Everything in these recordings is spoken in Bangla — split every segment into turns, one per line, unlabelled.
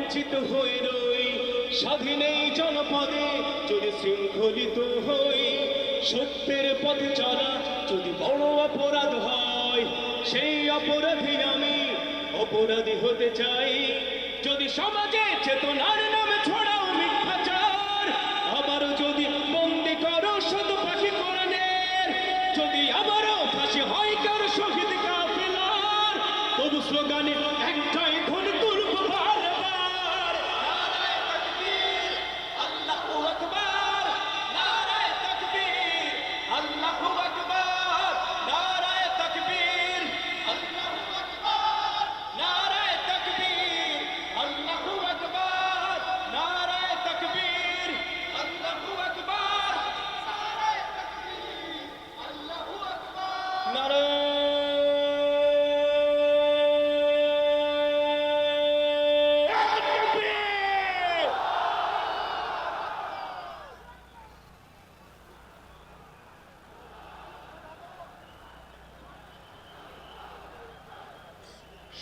লাঞ্ছিত হই রই, স্বাধীন এই জনপদে যদি শৃঙ্খলিত হই, সত্যের পথে চলা যদি বড় অপরাধ হয়, সেই অপরাধী আমি অপরাধী হতে চাই। যদি সমাজে চেতনার নামে ছড়াও মিথ্যাচার, আবারও যদি বন্দি করো শত পাখি কোরআনের যদি আবারও ফাঁসি হয় কারও শহীদ স্লোগানে একটাই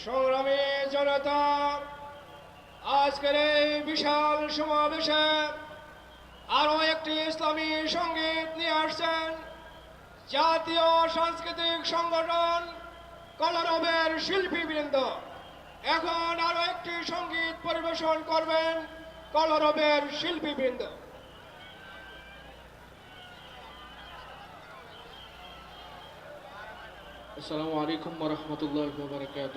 সংগ্রামী জনতা, আজকের এই বিশাল সমাবেশে আরও একটি ইসলামী সংগীত নিয়ে আসছেন জাতীয় সাংস্কৃতিক সংগঠন কলরবের শিল্পীবৃন্দ। এখন আরও একটি সংগীত পরিবেশন করবেন কলরবের শিল্পীবৃন্দ।
আসসালামু আলাইকুম রহমতুল্লাহ বারাকাত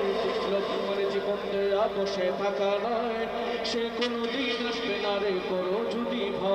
বসে থাকা নয়। সে কোনো দিন আসবে না রে করো যদি ভয়।